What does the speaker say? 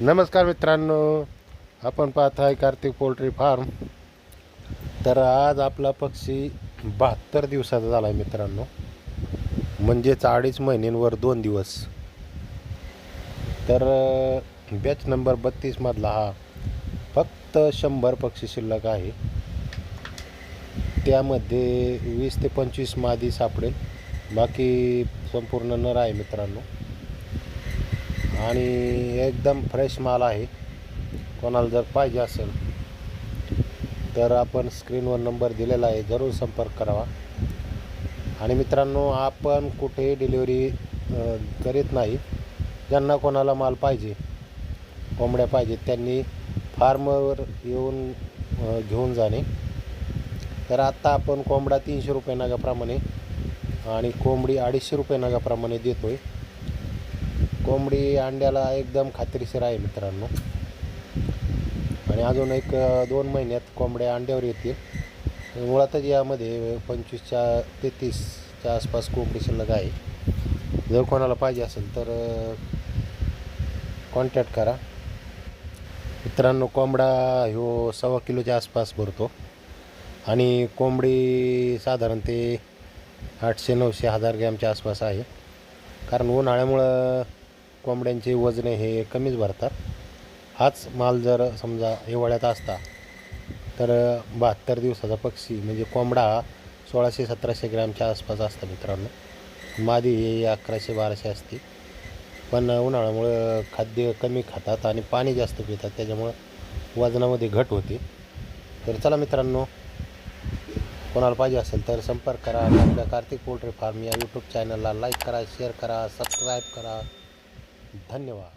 नमस्कार मित्रांनो आपण पाहत आहे कार्तिक पोल्ट्री फार्म. तर आज आपला पक्षी बहात्तर दिवसाचा झाला आहे मित्रांनो. म्हणजेच अडीच महिन्यांवर दोन दिवस. तर बॅच नंबर बत्तीसमधला हा फक्त शंभर पक्षी शिल्लक आहे. त्यामध्ये वीस ते पंचवीस मादी सापडेल. बाकी संपूर्ण नर आहे मित्रांनो. आणि एकदम फ्रेश माल आहे. कोणाला जर पाहिजे असेल तर आपण स्क्रीनवर नंबर दिलेला आहे. जरूर संपर्क करावा. आणि मित्रांनो आपण कुठेही डिलिव्हरी करीत नाही. ज्यांना कोणाला माल पाहिजे कोंबड्या पाहिजेत त्यांनी फार्मवर येऊन घेऊन जाणे. तर आत्ता आपण कोंबडा तीनशे रुपये नगाप्रमाणे आणि कोंबडी अडीचशे रुपये नगाप्रमाणे देतो आहे कोंबडी अंड्याला एकदम खात्रीशीर आहे मित्रांनो. आणि अजून एक दोन महिन्यात कोंबड्या अंड्यावर येतील. मुळातच यामध्ये पंचवीसच्या तेहतीसच्या आसपास कोंबडी शिल्लक आहे. जर कोणाला पाहिजे असेल तर कॉन्टॅक्ट करा. मित्रांनो कोंबडा ह्यो सव्वा किलोच्या आसपास भरतो. आणि कोंबडी साधारण ते आठशे नऊशे हजार ग्रॅमच्या आसपास आहे. कारण उन्हाळ्यामुळं कोंबड्यांचे वजने हे कमीच भरतात. हाच माल जर समजा हिवाळ्यात असता तर बहात्तर दिवसाचा पक्षी म्हणजे कोंबडा हा सोळाशे सतराशे ग्रॅमच्या आसपास असता मित्रांनो. मादी ही अकराशे बाराशे असते. पण उन्हाळ्यामुळं खाद्य कमी खातात आणि पाणी जास्त पितात त्याच्यामुळं वजनामध्ये घट होते. तर चला मित्रांनो कोणाला पाहिजे असेल तर संपर्क करा. आणि आपल्या कार्तिक पोल्ट्री फार्म या यूट्यूब चॅनलला लाईक करा शेअर करा सबस्क्राईब करा. धन्यवाद